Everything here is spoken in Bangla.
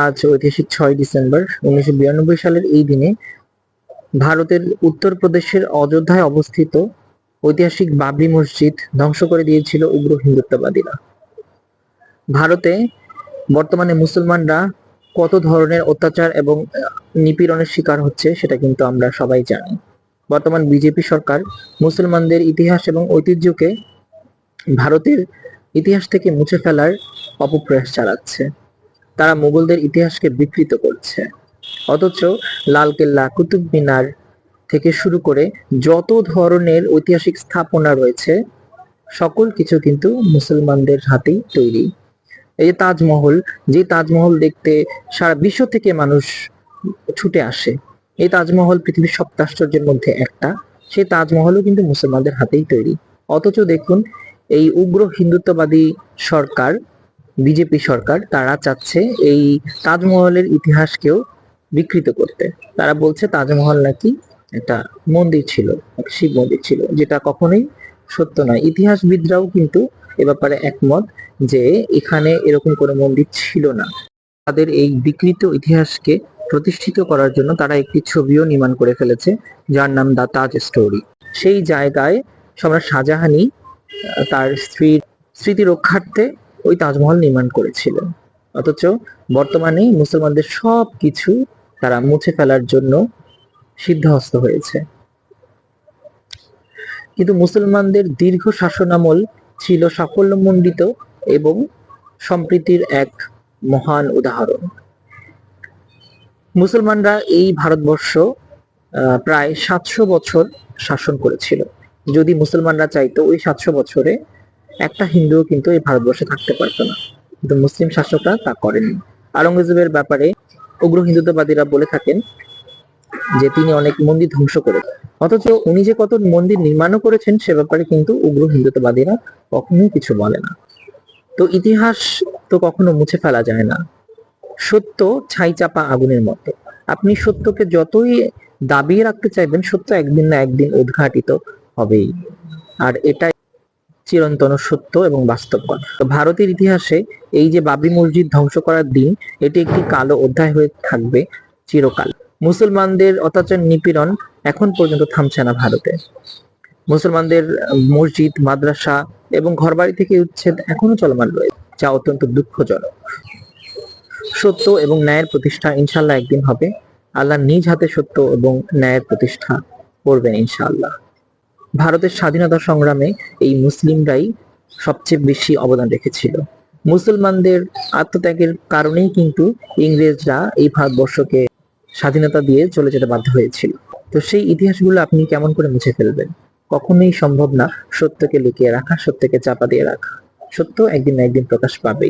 আজ ঐতিহাসিক ছয় ডিসেম্বর উনিশশো বিরানব্বই সালের এই দিনে ভারতের উত্তরপ্রদেশের অযোধ্যায় অবস্থিত ঐতিহাসিক বাবরি মসজিদ ধ্বংস করে দিয়েছিল উগ্র হিন্দুত্ববাদীরা। ভারতে বর্তমানে মুসলমানরা কত ধরনের অত্যাচার এবং নিপীড়নের শিকার হচ্ছে সেটা কিন্তু আমরা সবাই জানি। বর্তমান বিজেপি সরকার মুসলমানদের ইতিহাস এবং ঐতিহ্যকে ভারতের ইতিহাস থেকে মুছে ফেলার অপপ্রয়াস চালাচ্ছে। তারা মুঘলদের ইতিহাসকে বিকৃত করছে। অথচ লালকেল্লা, কুতুব মিনার থেকে শুরু করে যত ধরনের ঐতিহাসিক স্থাপনা রয়েছে, সকল কিছু কিন্তু মুসলমানদের হাতেই তৈরি। এই যে তাজমহল যে তাজমহল দেখতে সারা বিশ্ব থেকে মানুষ ছুটে আসে, এই তাজমহল পৃথিবীর সপ্তাশ্চর্যের মধ্যে একটা। সেই তাজমহলও কিন্তু মুসলমানদের হাতেই তৈরি। অথচ দেখুন, এই উগ্র হিন্দুত্ববাদী সরকার বিজেপি সরকার তারা চাচ্ছে এই তাজমহলের ইতিহাসকেও বিকৃত করতে। তারা বলছে তাজমহল নাকি একটা মন্দির ছিল শিব মন্দির ছিল যেটা কখনোই সত্য নয়। ইতিহাসবিদরাও কিন্তু এ ব্যাপারে একমত যে এখানে এরকম কোনো মন্দির ছিল না। তাদের এই বিকৃত ইতিহাসকে প্রতিষ্ঠিত করার জন্য তারা একটি ছবিও নির্মাণ করে ফেলেছে যার নাম দা তাজ স্টোরি। সেই জায়গায় সম্রাট শাহজাহানই আহ, তার স্ত্রীর স্মৃতি রক্ষার্থে ওই তাজমহল নির্মাণ করেছিলেন অথচ বর্তমানে মুসলমানদের সব কিছু তারা মুছে ফেলার জন্য সিদ্ধহস্ত হয়েছে। কিন্তু মুসলমানদের দীর্ঘ শাসনামল ছিল সাফল্যমণ্ডিত এবং সম্প্রীতির এক মহান উদাহরণ। মুসলমানরা এই ভারতবর্ষ প্রায় সাতশো বছর শাসন করেছিল। যদি মুসলমানরা চাইতো ওই সাতশো বছরে একটা হিন্দুও কিন্তু এই ভারতবর্ষে থাকতে পারতো না। কিন্তু মুসলিম শাসকরা তা করেনি আওরঙ্গজেবের ব্যাপারে উগ্র হিন্দুত্ববাদীরা বলে থাকেন যে তিনি অনেক মন্দির ধ্বংস করে অথচ উনি যে কত মন্দির নির্মাণও করেছেন সে ব্যাপারে কিন্তু উগ্র হিন্দুত্ববাদীরা কখনোই কিছু বলে না। তো ইতিহাস তো কখনো মুছে ফেলা যায় না। সত্য ছাই চাপা আগুনের মতো। আপনি সত্যকে যতই দাবিয়ে রাখতে চাইবেন, সত্য একদিন না একদিন উদ্ঘাটিত হবেই। আর এটাই চিরন্তন সত্য এবং বাস্তব কথা। তো ভারতের ইতিহাসে এই যে বাবরি মসজিদ ধ্বংস করার দিন, এটি একটি কালো অধ্যায় হয়ে থাকবে চিরকাল। মুসলমানদের অত্যাচার নিপীড়ন এখন পর্যন্ত থামছে না ভারতে। মুসলমানদের মসজিদ, মাদ্রাসা এবং ঘরবাড়ি থেকে উচ্ছেদ এখনও চলমান রয়েছে, যা অত্যন্ত দুঃখজনক। সত্য এবং ন্যায়ের প্রতিষ্ঠা ইনশাল্লাহ একদিন হবে। আল্লাহ নিজ হাতে সত্য এবং ন্যায়ের প্রতিষ্ঠা করবেন ইনশাআল্লাহ। ভারতের স্বাধীনতা সংগ্রামে এই মুসলিমরাই সবচেয়ে বেশি অবদান রেখেছিল। মুসলমানদের আত্মত্যাগের কারণেই কিন্তু ইংরেজরা এই ভারতবর্ষকে স্বাধীনতা দিয়ে চলে যেতে বাধ্য হয়েছিল। তো সেই ইতিহাসগুলো আপনি কেমন করে মুছে ফেলবেন? কখনোই সম্ভব না সত্যকে লুকিয়ে রাখা, সত্যকে চাপা দিয়ে রাখা। সত্য একদিন না একদিন প্রকাশ পাবেই।